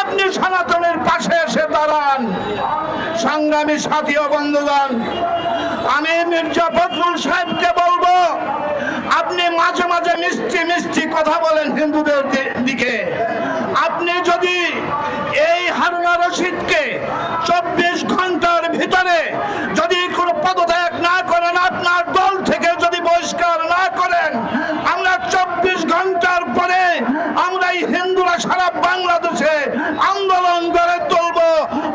আপনি সনাতনের পাশে এসে দাঁড়ান। সংগ্রামী সাথী ও বন্ধুগণ, আমি মির্জা ফখরুল সাহেবকে বলব, আপনি মাঝে মাঝে মিষ্টি মিষ্টি কথা বলেন হিন্দুদের দিকে। আপনি যদি এই হারুনা রশিদকে চব্বিশ ঘণ্টার ভিতরে যদি কোনো পদত্যাগ না করেন, আপনার দল থেকে বহিষ্কার না করেন, আমরা চব্বিশ ঘণ্টার পরে আমরা এই হিন্দুরা সারা বাংলাদেশে আন্দোলন গড়ে তুলব,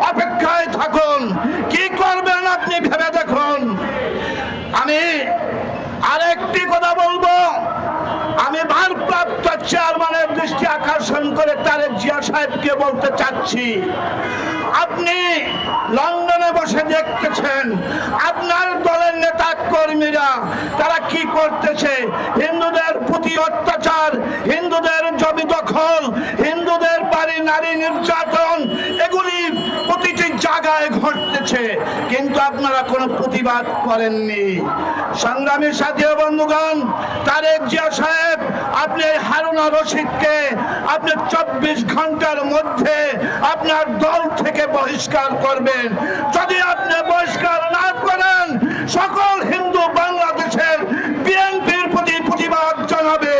অপেক্ষায় থাকুন। কি করবেন আপনি ভেবে দেখুন আমি আরেকটি কথা বলব আমি ভারপ্রাপ্ত চেয়ারম্যানের দৃষ্টি আকর্ষণ করে তারেক জিয়া সাহেবকে বলতে চাচ্ছি। আপনি লন্ডনে বসে দেখতেছেন, আপনার দলের নেতা কর্মীরা, তারা কি করতেছে? হিন্দুদের প্রতি অত্যাচার, হিন্দুদের জমি দখল, হিন্দুদের বাড়ি নারী নির্যাতন, এগুলি জায়গায় ঘটতেছে, কিন্তু আপনারা কোনো প্রতিবাদ করেননি। সংগ্রামীর সাথী বন্ধুগণ, তারেক জিয়া সাহেব, আপনি হারুনা রশিদকে আপনি চব্বিশ ঘণ্টার মধ্যে আপনার দল থেকে বহিষ্কার করবেন। যদি আপনি বহিষ্কার না করেন, সকল হিন্দু বাংলাদেশের বিএনপির প্রতি প্রতিবাদ জানাবে।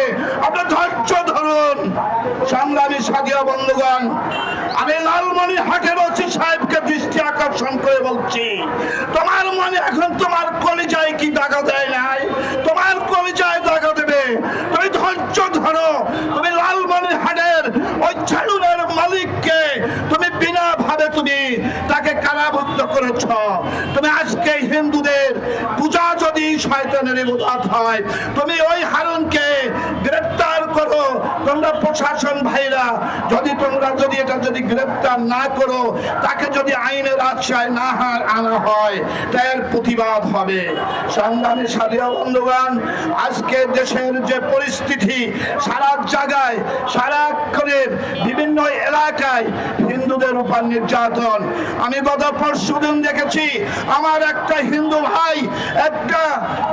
আপনি ধৈর্য ধরুন। সংগ্রামী সাথী ও বন্ধুগণ, আমি লালমণি হাটের ওসি সাহেবকে দৃষ্টি আকর্ষণ করে বলছি, তোমার মনে এখন তোমার কলিজায় কি দাগা দেয় নাই? তোমার কলিজায় দাগা দেবে তুমি ধৈর্য ধরো, তুমি লালমনি হাটের ওই মালিককে তুমি বিনা ভাবে তুমি তাকে কারাভুক্ত করেছ। তুমি আজকে হিন্দুদের পূজা যদি শয়তানের ইবাদত হয়, তুমি ওই হারুনকে গ্রেফতার করো। তোমরা প্রশাসন ভাইরা, যদি তোমরা যদি এটা যদি গ্রেফতার না করো, তাকে যদি আইনের আশ্রয় না আনা হয়, তার প্রতিবাদ হবে। সংগ্রামী সাথীয় বন্ধুগণ আজকে দেশের যে পরিস্থিতি সারা জায়গায় সারাক্ষণের বিভিন্ন এলাকায় হিন্দুদের উপর নির্যাতন। আমি গত পরশু দিন দেখেছি, আমার একটা হিন্দু ভাই একটা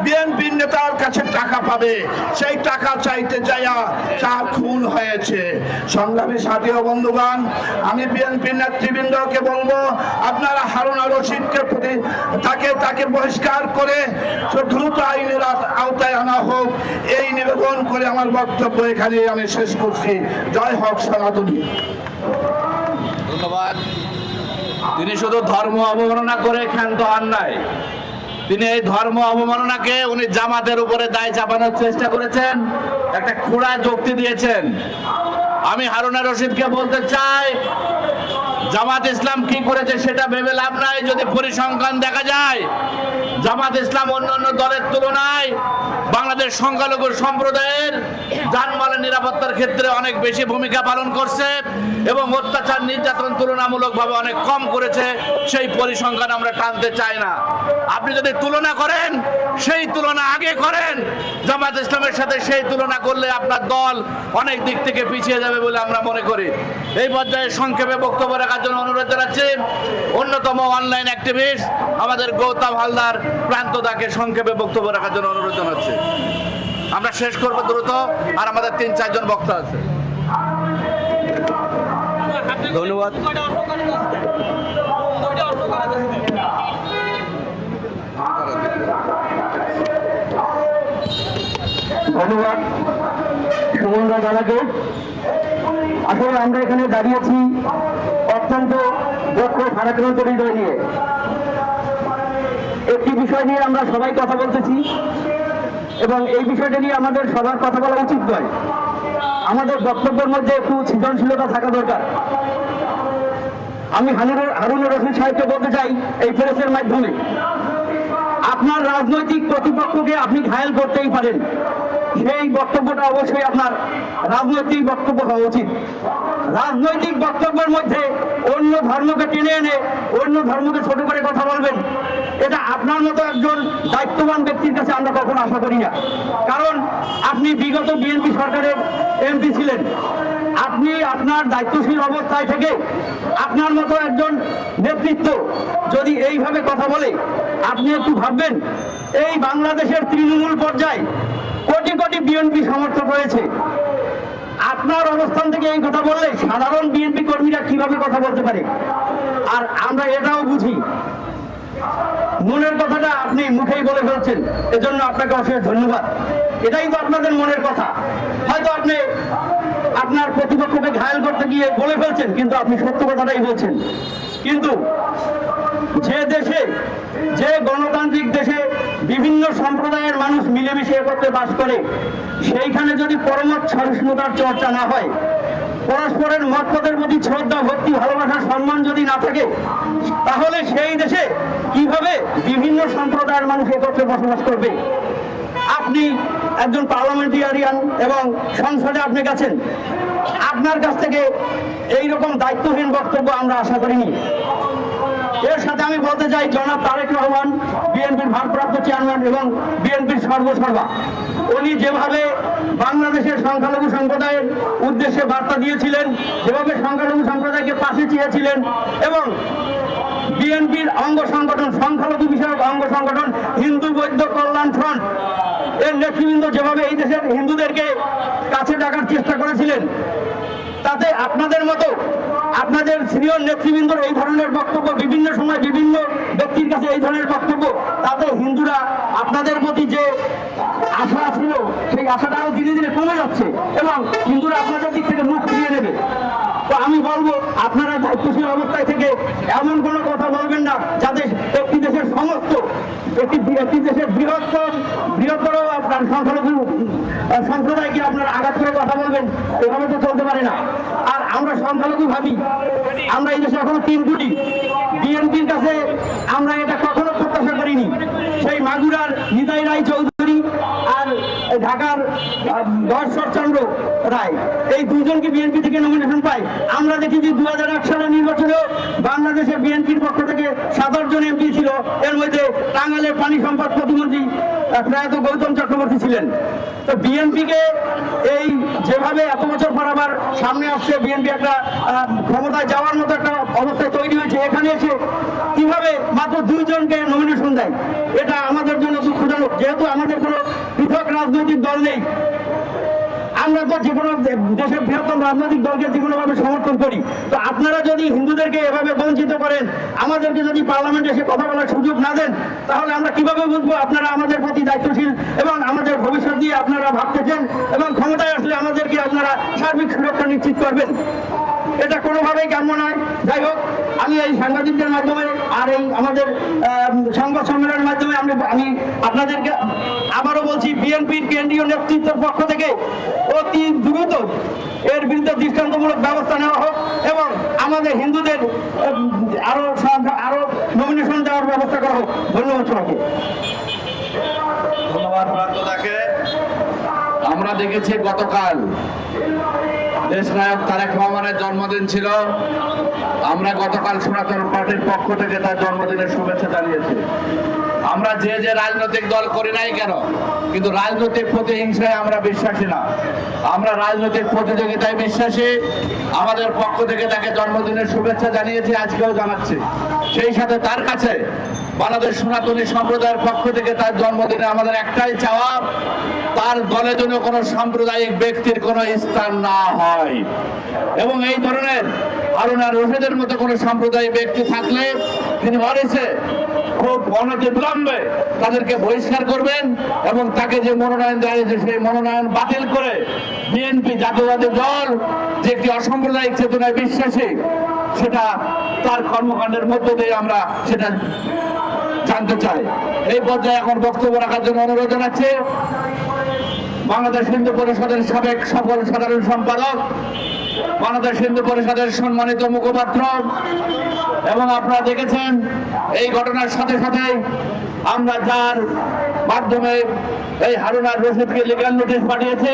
বিএনপি নেতার কাছে টাকা পাবে। সেই টাকা চাইতে যাইয়া চার খুন হয়েছে। সংগ্রামী সাথী ও বন্ধুগণ, আমি বিএনপি নেতৃবৃন্দকে বলব, আপনারা হারুনা রশিদকে প্রতি তাকে তাকে বহিষ্কার করে দ্রুত আইনের আওতায় আনা হোক। এই নিবেদন করে আমার বক্তব্য এখানে আমি শেষ করছি। জয় হোক সনাতনী। ধন্যবাদ। তিনি শুধু ধর্ম অবমাননা করে ক্ষান্ত হন নাই। তিনি এই ধর্ম অবমাননাকে উনি জামাতের উপরে দায় চাপানোর চেষ্টা করেছেন, একটা খোঁড়া যুক্তি দিয়েছেন। আমি হারুনা রশিদকে বলতে চাই জামাত ইসলাম কি করেছে সেটা ভেবে লাভ নাই, যদি পরিসংখ্যান দেখা যায়, জামাত ইসলাম অন্যান্য দলের তুলনায় বাংলাদেশ সংখ্যালঘু সম্প্রদায়ের যানবাহনের নিরাপত্তার ক্ষেত্রে অনেক বেশি ভূমিকা পালন করছে এবং অত্যাচার নির্যাতন তুলনামূলকভাবে অনেক কম করেছে, সেই পরিসংখ্যান আমরা টানতে চাই না। আপনি যদি তুলনা করেন, সেই তুলনা আগে করেন, জামাত ইসলামের সাথে সেই তুলনা করলে আপনার দল অনেক দিক থেকে পিছিয়ে যাবে বলে আমরা মনে করি। এই পর্যায়ে সংক্ষেপে বক্তব্য রাখার জন্য অনুরোধ জানাচ্ছি অন্যতম অনলাইন অ্যাক্টিভিস্ট আমাদের গৌতম হালদার প্রান্তদাকে সংক্ষেপে বক্তব্য রাখার জন্য অনুরোধ জানাচ্ছি। আমরা শেষ করব দ্রুত আর আমাদের তিন চারজন বক্তা আছে। ধন্যবাদ। ধন্যবাদ। সুমনদা দাদাকে। আসলে আমরা এখানে দাঁড়িয়েছি অত্যন্ত দক্ষ ভারাক্রান্ত হৃদয় নিয়ে। একটি বিষয় নিয়ে আমরা সবাই কথা বলতেছি এবং এই বিষয়টা নিয়ে আমাদের সবার কথা বলা উচিত নয়। আমাদের বক্তব্যের মধ্যে একটু সৃজনশীলতা থাকা দরকার। আমি হারুনের হারুনের রশিদ সাহেবকে বলতে চাই এই প্রেসের মাধ্যমে। আপনার রাজনৈতিক প্রতিপক্ষকে আপনি ঘায়েল করতেই পারেন। সেই বক্তব্যটা অবশ্যই আপনার রাজনৈতিক বক্তব্য হওয়া উচিত। রাজনৈতিক বক্তব্যের মধ্যে অন্য ধর্মকে টেনে এনে অন্য ধর্মকে ছোট করে কথা বলবেন, এটা আপনার মতো একজন দায়িত্ববান ব্যক্তির কাছে আমরা কখনো আশা করি না। কারণ আপনি বিগত বিএনপি সরকারের এমপি ছিলেন। আপনি আপনার দায়িত্বশীল অবস্থায় থেকে আপনার মতো একজন নেতৃত্ব যদি এইভাবে কথা বলে, আপনি একটু ভাববেন, এই বাংলাদেশের তৃণমূল পর্যায়ে কোটি কোটি বিএনপি সমর্থক রয়েছে। আপনার অবস্থান থেকে এই কথা বললে সাধারণ বিএনপি কর্মীরা কীভাবে কথা বলতে পারে? আর আমরা এটাও বুঝি। মনের কথাটা আপনি মুখেই বলে ফেলছেন। এজন্য আপনাকে অশেষ ধন্যবাদ। এটাই তো আপনাদের মনের কথা। হয়তো আপনি আপনার প্রতিপক্ষকে ঘায়াল করতে গিয়ে বলে ফেলছেন, কিন্তু আপনি সত্য কথাটাই বলছেন। কিন্তু যে দেশে, যে গণতান্ত্রিক দেশে বিভিন্ন সম্প্রদায়ের মানুষ মিলেমিশে একত্রে বাস করে, সেইখানে যদি পরমত সহিষ্ণুতার চর্চা না হয়, পরস্পরের মতপথের প্রতি শ্রদ্ধা, ভক্তি, ভালোবাসা, সম্মান যদি না থাকে, তাহলে সেই দেশে কীভাবে বিভিন্ন সম্প্রদায়ের মানুষ একত্রে বসবাস করবে? আপনি একজন পার্লামেন্টারিয়ান এবং সংসদে আপনি গেছেন, আপনার কাছ থেকে এই রকম দায়িত্বহীন বক্তব্য আমরা আশা করিনি। এর সাথে আমি বলতে চাই, জনাব তারেক রহমান, বিএনপির ভারপ্রাপ্ত চেয়ারম্যান এবং বিএনপির সর্বসর্বা। উনি যেভাবে বাংলাদেশের সংখ্যালঘু সম্প্রদায়ের উদ্দেশ্যে বার্তা দিয়েছিলেন, যেভাবে সংখ্যালঘু সম্প্রদায়কে পাশে চেয়েছিলেন এবং বিএনপির অঙ্গ সংগঠন, সংখ্যালঘু বিষয়ক অঙ্গ সংগঠন, হিন্দু বৈদ্য কল্যাণ ফ্রন্ট, এর নেতৃবৃন্দ যেভাবে এই দেশের হিন্দুদেরকে কাছে ডাকার চেষ্টা করেছিলেন, তাতে আপনাদের মতো আপনাদের সিনিয়র নেতৃবৃন্দর এই ধরনের বক্তব্য, বিভিন্ন সময় বিভিন্ন ব্যক্তির কাছে এই ধরনের বক্তব্য, তাতে হিন্দুরা আপনাদের প্রতি যে আশা ছিল, সেই আশাটাও ধীরে ধীরে কমে যাচ্ছে এবং হিন্দুরা আপনাদের দিক থেকে মুখ ফিরিয়ে নেবে। তো আমি বলব, আপনারা দায়িত্বশীল অবস্থায় থেকে এমন কোনো কথা বলবেন না, যাতে একটি দেশের সমস্ত, একটি একটি দেশের বৃহত্তর বৃহত্তর আপনার সংখ্যালঘু সম্প্রদায়কে আপনারা আঘাত করে কথা বলবেন, এভাবে তো চলতে পারে না। আর আমরা সংখ্যালঘু ভাবি, আমরা এই দেশে এখনও তিন কোটি। বিএনপির কাছে আমরা এটা কখনো প্রত্যাশা করিনি। সেই মাগুরার নিতাই রায় চৌধুরী ঢাকার দর্শক চন্দ্র রায়, এই দুজনকে বিএনপি থেকে নমিনেশন পায়। আমরা দেখি যে দু হাজার এক সালের নির্বাচনেও বাংলাদেশে বিএনপির পক্ষ থেকে সাত জন এমপি ছিল। এর মধ্যে টাঙ্গাইলের পানি সম্পদ প্রতিমন্ত্রী প্রয়াত গৌতম চক্রবর্তী ছিলেন। তো বিএনপিকে এই যেভাবে এত বছর পর আবার সামনে আসছে, বিএনপি একটা ক্ষমতায় যাওয়ার মতো একটা অবস্থা তৈরি হয়েছে। এখানে এসে কীভাবে মাত্র দুইজনকে নমিনেশন দেয়? এটা আমাদের জন্য দুঃখজনক। যেহেতু আমাদের কোনো পৃথক রাজনৈতিক দল নেই। আমরা তো যে কোনো দেশের বৃহত্তম রাজনৈতিক দলকে যে কোনোভাবে সমর্থন করি। তো আপনারা যদি হিন্দুদেরকে এভাবে বঞ্চিত করেন, আমাদেরকে যদি পার্লামেন্টে এসে কথা বলার সুযোগ না দেন, তাহলে আমরা কীভাবে বুঝব আপনারা আমাদের প্রতি দায়িত্বশীল এবং আমাদের ভবিষ্যৎ দিয়ে আপনারা ভাবতেছেন এবং ক্ষমতায় আসলে আমাদেরকে আপনারা সার্বিক সুরক্ষা নিশ্চিত করবেন? এটা কোনোভাবেই কাম্য নয়। যাই হোক আমি এই সাংবাদিকদের মাধ্যমে আর এই আমাদের সংবাদ সম্মেলনের মাধ্যমে আমি আমি আপনাদেরকে আবারও বলছি বিএনপির কেন্দ্রীয় নেতৃত্বের পক্ষ থেকে অতি দ্রুত এর বিরুদ্ধে দৃষ্টান্তমূলক ব্যবস্থা নেওয়া হোক এবং আমাদের হিন্দুদের আম, আরও সা- আরও নমিনেশন দেওয়ার ব্যবস্থা করা হোক। ধন্যবাদ সবাইকে। ধন্যবাদ আমরা দেখেছি গতকাল দেশ নায়ক তারেক রহমানের জন্মদিন ছিল। আমরা গতকাল সনাতন পার্টির পক্ষ থেকে তার জন্মদিনের শুভেচ্ছা জানিয়েছি। আমরা যে যে রাজনৈতিক দল করি নাই কেন? কিন্তু রাজনৈতিক প্রতিহিংসায় আমরা বিশ্বাসী না। আমরা রাজনৈতিক প্রতিযোগিতায় বিশ্বাসী। আমাদের পক্ষ থেকে তাকে জন্মদিনের শুভেচ্ছা জানিয়েছি, আজকেও জানাচ্ছি। সেই সাথে তার কাছে বাংলাদেশ সনাতনী সম্প্রদায়ের পক্ষ থেকে তার জন্মদিনে আমাদের একটাই চাওয়া, তার দলে যেন কোনো সাম্প্রদায়িক ব্যক্তির কোনো স্থান না হয়। এবং এই ধরনের হারুনা রশিদের মতো কোনো সাম্প্রদায়িক ব্যক্তি থাকলে তিনি অরিসে খুব অনতি বিলম্বে তাদেরকে বহিষ্কার করবেন এবং তাকে যে মনোনয়ন দেওয়া হয়েছে সেই মনোনয়ন বাতিল করে বিএনপি জাতীয়বাদী দল, যে একটি অসাম্প্রদায়িক চেতনায় বিশ্বাসী সেটা তার কর্মকাণ্ডের মধ্য দিয়ে আমরা সেটা জানতে চাই। এই পর্যায়ে এখন বক্তব্য রাখার জন্য অনুরোধ জানাচ্ছি। বাংলাদেশ হিন্দু পরিষদের সাবেক সফল সাধারণ সম্পাদক, বাংলাদেশ হিন্দু পরিষদের সম্মানিত মুখপাত্র, এবং আপনারা দেখেছেন এই ঘটনার সাথে সাথে আমরা যার মাধ্যমে এই হারুনার রশিদকে লিগাল নোটিশ পাঠিয়েছে।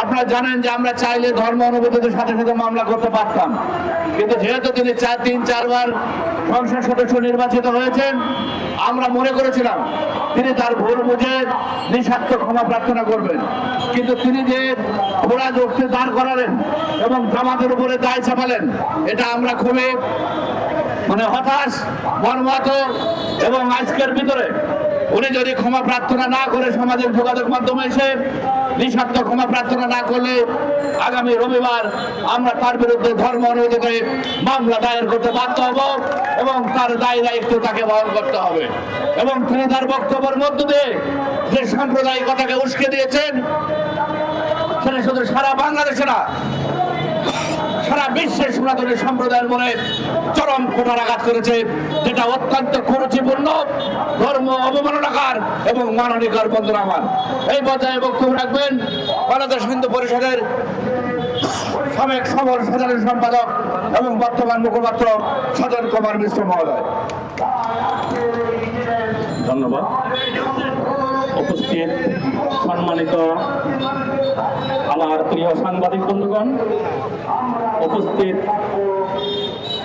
আপনারা জানেন যে আমরা চাইলে ধর্ম অনুভূতিদের সাথে সাথে মামলা করতে পারতাম। কিন্তু যেহেতু তিনি চার তিন চারবার সংসদ সদস্য নির্বাচিত হয়েছেন, আমরা মনে করেছিলাম তিনি তার ভুল বুঝে নিঃস্বার্থ ক্ষমা প্রার্থনা করবেন। কিন্তু তিনি যে ঘোড়া যুক্তি দাঁড় করালেন এবং জামাতের উপরে দায় চাপালেন, এটা আমরা খুবই মানে হতাশ, মর্মাহত এবং আজকের ভিতরে উনি যদি ক্ষমা প্রার্থনা না করে সামাজিক যোগাযোগ মাধ্যমে এসে নিঃস্বার্থ ক্ষমা প্রার্থনা না করলে আগামী রবিবার আমরা তার বিরুদ্ধে ধর্ম অনুযায়ী মামলা দায়ের করতে বাধ্য হব এবং তার দায় দায়িত্ব তাকে বহন করতে হবে। এবং তিনি তার বক্তব্যের মধ্য দিয়ে যে সাম্প্রদায়িকতাকে উস্কে দিয়েছেন, সেটা শুধু সারা বাংলাদেশে না সারা বিশ্বের সনাতনী সম্প্রদায়ের মনে চরম কোটারাঘাত করেছে, যেটা অত্যন্ত কুরুচিপূর্ণ ধর্ম অবমাননাকার এবং মাননিকার বন্ধুরা আমার। এই পর্যায়ে বক্তব্য রাখবেন বাংলাদেশ হিন্দু পরিষদের সাবেক সবর সাধারণ সম্পাদক এবং বর্তমান মুখপাত্র সদন কুমার মিশ্র মহোদয়। ধন্যবাদ। উপস্থিত সম্মানিত আমার প্রিয় সাংবাদিক বন্ধুগণ, উপস্থিত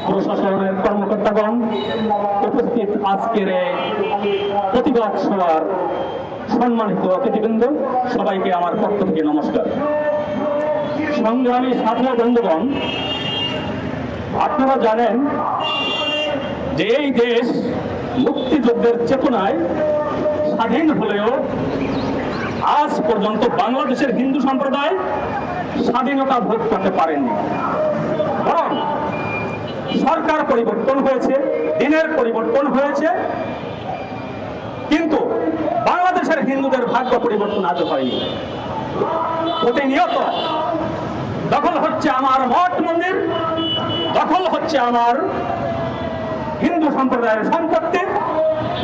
প্রশাসনের কর্মকর্তাগণ, উপস্থিত আজকের প্রতিবাদ সভার সম্মানিত অতিথিবৃন্দ, সবাইকে আমার পক্ষ থেকে নমস্কার। সংগ্রামী সাথী বন্ধুগণ, আপনারা জানেন যে এই দেশ মুক্তিযুদ্ধের চেতনায় স্বাধীন হলেও আজ পর্যন্ত বাংলাদেশের হিন্দু সম্প্রদায় স্বাধীনতা ভোগ করতে পারেনি। বরং সরকার পরিবর্তন হয়েছে, দিনের পরিবর্তন হয়েছে, কিন্তু বাংলাদেশের হিন্দুদের ভাগ্য পরিবর্তন আজও হয়নি। প্রতিনিয়ত দখল হচ্ছে আমার মঠ মন্দির, দখল হচ্ছে আমার হিন্দু সম্প্রদায়ের সম্পত্তি,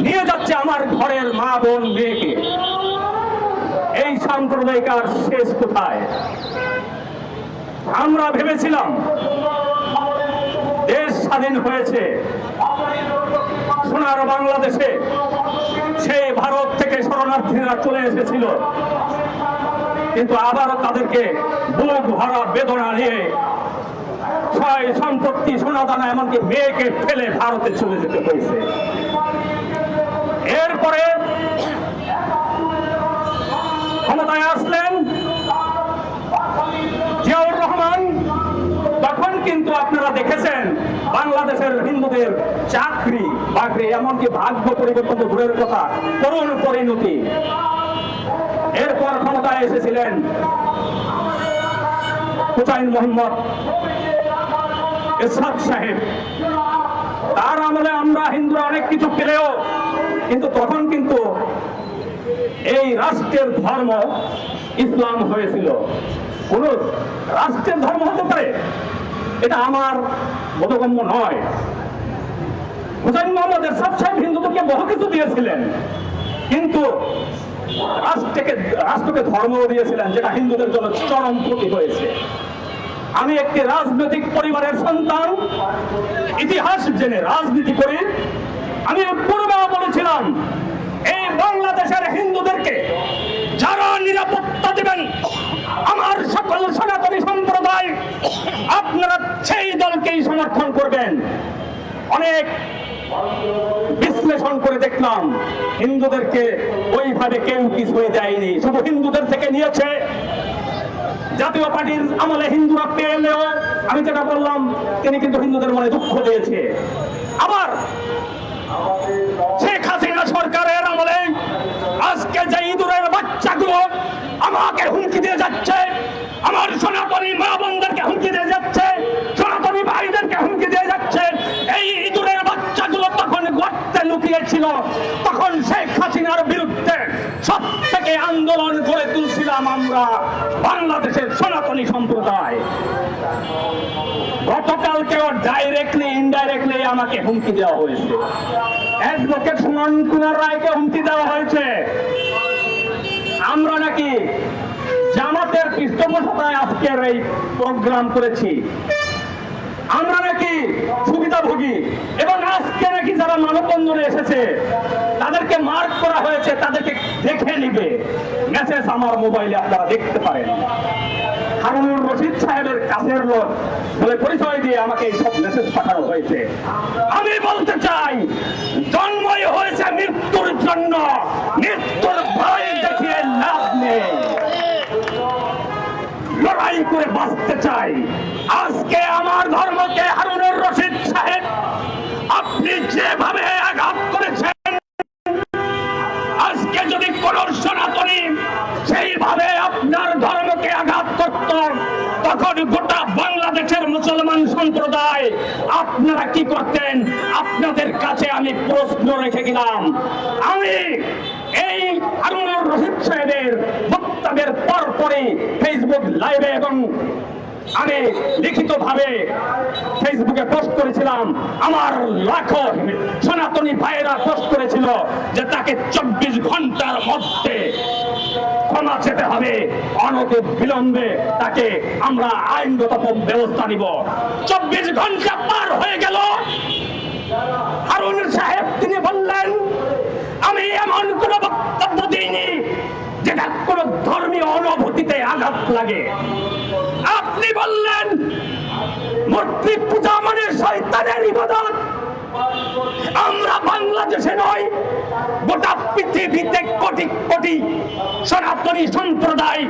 নিয়ে যাচ্ছে আমার ঘরের মা বোন মেয়েকে। এই সাম্প্রদায়িক আর শেষ কোথায়? আমরা ভেবেছিলাম দেশ স্বাধীন হয়েছে। সোনার বাংলাদেশে সে ভারত থেকে শরণার্থীরা চলে এসেছিল। কিন্তু আবারও তাদেরকে বুক ভরা বেদনা নিয়ে ছয় সম্পত্তি, সোনাদানা, এমনকি মেয়েকে ফেলে ভারতে চলে যেতে হয়েছে। এরপরে ক্ষমতায় আসলেন জিয়াউর রহমান, তখন কিন্তু আপনারা দেখেছেন বাংলাদেশের হিন্দুদের চাকরি, বাকরি, এমনকি ভাগ্য পরিবর্তন দূরের কথা, করুণ পরিণতি। এরপর ক্ষমতায় এসেছিলেন হুসাইন মোহাম্মদ ইসহাক সাহেব। তার আমলে আমরা হিন্দুরা অনেক কিছু পেলেও, কিন্তু তখন কিন্তু এই রাষ্ট্রের ধর্ম ইসলাম হয়েছিল। কোন রাষ্ট্রের ধর্ম হতে পারে, এটা আমার বোধগম্য নয়। হুসাইন মোহাম্মদ এরশাদ সাহেব হিন্দুদেরকে বহু কিছু দিয়েছিলেন, কিন্তু রাষ্ট্রকে রাষ্ট্রকে ধর্ম দিয়েছিলেন যেটা হিন্দুদের জন্য চরম ক্ষতি হয়েছে। আমি একটি রাজনৈতিক পরিবারের সন্তান, ইতিহাস জেনে রাজনীতি করি। আমি পূর্বেও বলেছিলাম বাংলাদেশের হিন্দুদেরকে যারা নিরাপত্তা দেবেন, আমার সকল সনাতনী সম্প্রদায়, আপনারা সেই দলকেই সমর্থন করবেন। অনেক বিশ্লেষণ করে দেখলাম, হিন্দুদেরকে ওইভাবে কেউ কিছুই দেয়নি। শুধু হিন্দুদের থেকে নিয়েছে। জাতীয় পার্টির আমলে হিন্দুরা পেলেও আমি যেটা বললাম, তিনি কিন্তু হিন্দুদের মনে দুঃখ দিয়েছে। আবার শেখ হাসিনা সরকারের আমলে আজকে যে ইঁদুরের বাচ্চাগুলো আমাকে হুমকি দিয়ে যাচ্ছে, আমার সনাতনী মা বোনদেরকে হুমকি দিয়ে যাচ্ছে, সনাতনী ভাইদেরকে হুমকি দিয়ে যাচ্ছে, এই ইঁদুরের বাচ্চাগুলো তখন গর্তে লুকিয়েছিল, তখন শেখ হাসিনার বিরুদ্ধে সব থেকে আন্দোলন করে তুলছিলাম আমরা বাংলাদেশের সনাতনী সম্প্রদায়। গতকালকেও ডাইরেক্টলি ইনডাইরেক্টলি আমাকে হুমকি দেওয়া হয়েছে। অ্যাডভোকেট কুমার রায়কে হুমকি দেওয়া হয়েছে। আমরা নাকি জামাতের পৃষ্ঠপোষকতায় আজকের এই প্রোগ্রাম করেছি। আমরা নাকি সুবিধাভোগী এবং আজকে নাকি যারা মানববন্ধনে এসেছে, তাদেরকে মার্ক করা হয়েছে, তাদেরকে দেখে নিবে। মেসেজ আমার মোবাইলে আপনারা দেখতে পারেন। হারুনুর রশিদ সাহেবের কাছের লোক বলে পরিচয় দিয়ে আমাকে এই সব মেসেজ পাঠানো হয়েছে। আমি বলতে চাই, জন্মই হয়েছে মৃত্যুর জন্য। মৃত্যুর ভয় দেখিয়ে লাভ নেই। লড়াই করে বাঁচতে চাই। আজকে আমার ধর্মকে হারুনুর রশিদ সাহেব, আপনি যেভাবে তখন গোটা বাংলাদেশের মুসলমান সম্প্রদায়, আপনারা কি করতেন? আপনাদের কাছে আমি প্রশ্ন রেখে গেলাম। আমি এই হারুনুর রশিদ সাহেবের বক্তব্যের পরপরই ফেসবুক লাইভে এবং আমি লিখিত ভাবে ফেসবুকে পোস্ট করেছিলাম। আমার লাখো সনাতনী ভাইয়েরা পোস্ট করেছিল যে তাকে চব্বিশ ঘণ্টার মধ্যে ক্ষমা চেতে হবে। অনতি বিলম্বে তাকে আমরা আইনগত ব্যবস্থা নিব। চব্বিশ ঘণ্টা পার হয়ে গেল। সাহেব, তিনি বললেন, আমি এমন কোন বক্তব্য দিইনি যেটা কোন ধর্মীয় অনুভূতিতে আঘাত লাগে। আপনি বললেন, মূর্তি পূজা মানে শয়তানের ইবাদত। আমরা বাংলাদেশে নয় গোটা পৃথিবীতে কোটি কোটি সনাতনী সম্প্রদায়,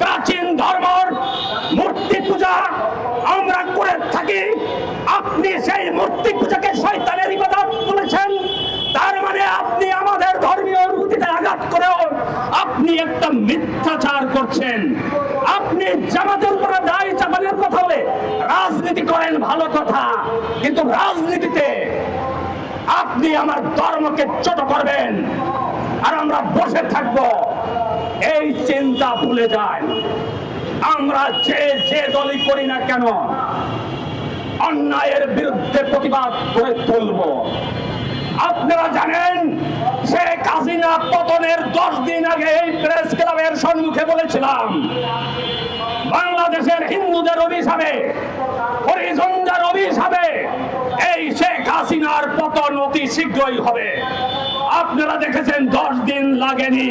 প্রাচীন ধর্মর মূর্তি পূজা আমরা করে থাকি। আপনি সেই মূর্তি পূজাকে শয়তানের ইবাদত বলেছেন। তার মানে আপনি আমাদের ধর্মীয় অনুভূতিতে আঘাত করেও আপনি একটা মিথ্যাচার করছেন। আপনি জামাতের উপরে দায় চাপানোর কথা বলে রাজনীতি করেন ভালো কথা, কিন্তু রাজনীতিতে আপনি আমার ধর্মকে ছোট করবেন আর আমরা বসে থাকব। এই চিন্তা ভুলে যায় আমরা যে যে দলই করি না কেন, অন্যায়ের বিরুদ্ধে প্রতিবাদ করে তুলব। আপনারা জানেন, শেখ হাসিনা পতনের দশ দিন আগে এই প্রেস ক্লাবের সম্মুখে বলেছিলাম, বাংলাদেশের হিন্দুদের অভিশাপে, হরিজনদের অভিশাপে এই শেখ হাসিনার পতন অতি শীঘ্রই হবে। আপনারা দেখেছেন, দশ দিন লাগেনি,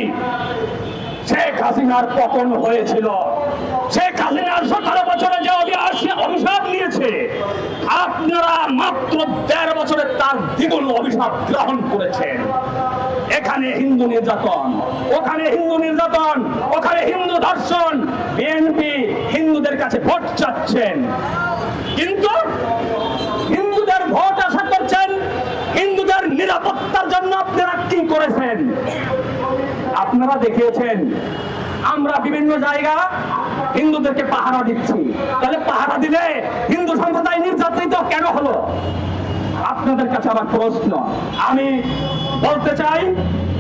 শেখ হাসিনার পতন হয়েছিল। সতেরো বছরে যে নিয়েছে, আপনারা মাত্র তার অভিশাপ গ্রহণ করেছেন। এখানে হিন্দু ওখানে হিন্দু ওখানে হিন্দু হিন্দুদের কাছে ভোট চাচ্ছেন। কিন্তু হিন্দুদের ভোট আশা করছেন, হিন্দুদের নিরাপত্তার জন্য আপনারা কি করেছেন? আপনারা দেখিয়েছেন আমরা বিভিন্ন জায়গা হিন্দুদেরকে পাহারা দিচ্ছি। তাহলে পাহারা দিলে হিন্দু সম্প্রদায় নির্যাতিত কেন হলো? আপনাদের কাছে আমার প্রশ্ন। আমি বলতে চাই,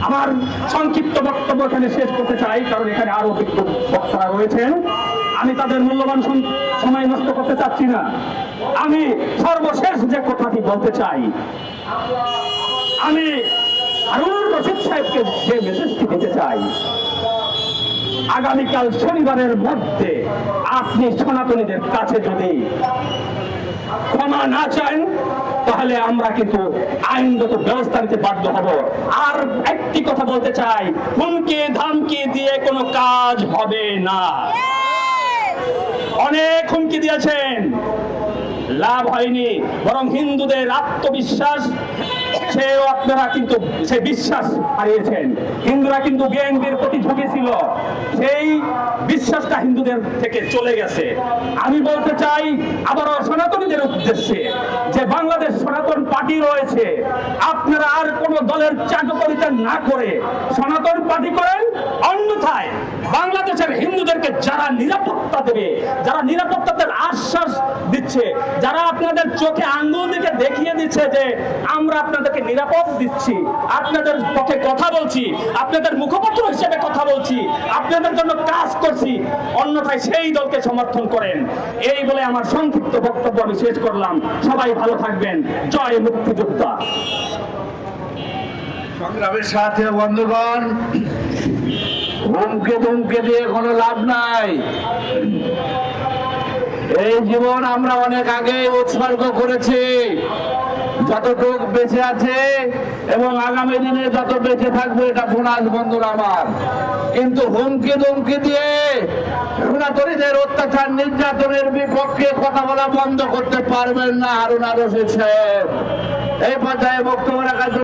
আমার সংক্ষিপ্ত বক্তব্য এখানে শেষ করতে চাই, কারণ এখানে আরও বক্তারা রয়েছেন। আমি তাদের মূল্যবান সময় নষ্ট করতে চাচ্ছি না। আমি সর্বশেষ যে কথাটি বলতে চাই, আমি হারুন রশিদ সাহেবকে যে মেসেজটি দিতে চাই আগামীকাল শনিবারের মধ্যে আপনি সনাতনীদের কাছে যদি ক্ষমা না চান, তাহলে আমরা কিন্তু আইনগত ব্যবস্থা নিতে বাধ্য হব। আর একটি কথা বলতে চাই, হুমকি, ধামকি দিয়ে কোনো কাজ হবে না। অনেক হুমকি দিয়েছেন। লাভ হয়নি। বরং হিন্দুদের আত্মবিশ্বাস সেও আপনারা কিন্তু সে বিশ্বাস হারিয়েছেন। হিন্দুরা কিন্তু বিএনপির প্রতি ঝুঁকেছিল সেই বিশ্বাসটা হিন্দুদের থেকে চলে গেছে। আমি বলতে চাই, আবারও সনাতনীদের উদ্দেশ্যে যে বাংলাদেশ সনাতন পার্টি রয়েছে, আপনারা আর কোন দলের চাকরিতা না করে সনাতন পার্টি করেন। অন্যথায় বাংলাদেশের হিন্দুদেরকে যারা নিরাপত্তা দেবে, যারা নিরাপত্তার আশ্বাস দিচ্ছে, যারা আপনাদের চোখে আঙ্গুল দিকে দেখিয়ে দিচ্ছে যে আমরা আপনাদেরকে নিরাপদ দিচ্ছি। আপনাদের পক্ষে কথা বলছি, আপনাদের মুখপত্র হিসেবে কথা বলছি, আপনাদের জন্য কাজ করছি। অন্যথায় সেই দলকে সমর্থন করেন। এই বলে আমার সংক্ষিপ্ত বক্তব্য আমি শেষ করলাম। সবাই ভালো থাকবেন। জয় মুক্তিযোদ্ধা। সংগ্রামের সাথে, বন্ধুগণ, হুমকে ধুমকে দিয়ে কোনো লাভ নাই। এই জীবন আমরা অনেক আগে উৎসর্গ করেছি। যতটুক বেঁচে আছে এবং আগামী দিনে যত বেঁচে থাকবে এটা বোনাস বন্ধুরা আমার। কিন্তু হুমকি ধুমকি দিয়ে সনাতনীদের অত্যাচার, নির্যাতনের বিপক্ষে কথা বলা বন্ধ করতে পারবেন না হারুন রশিদ সাহেব। এই পর্যায়ে বক্তব্য রাখার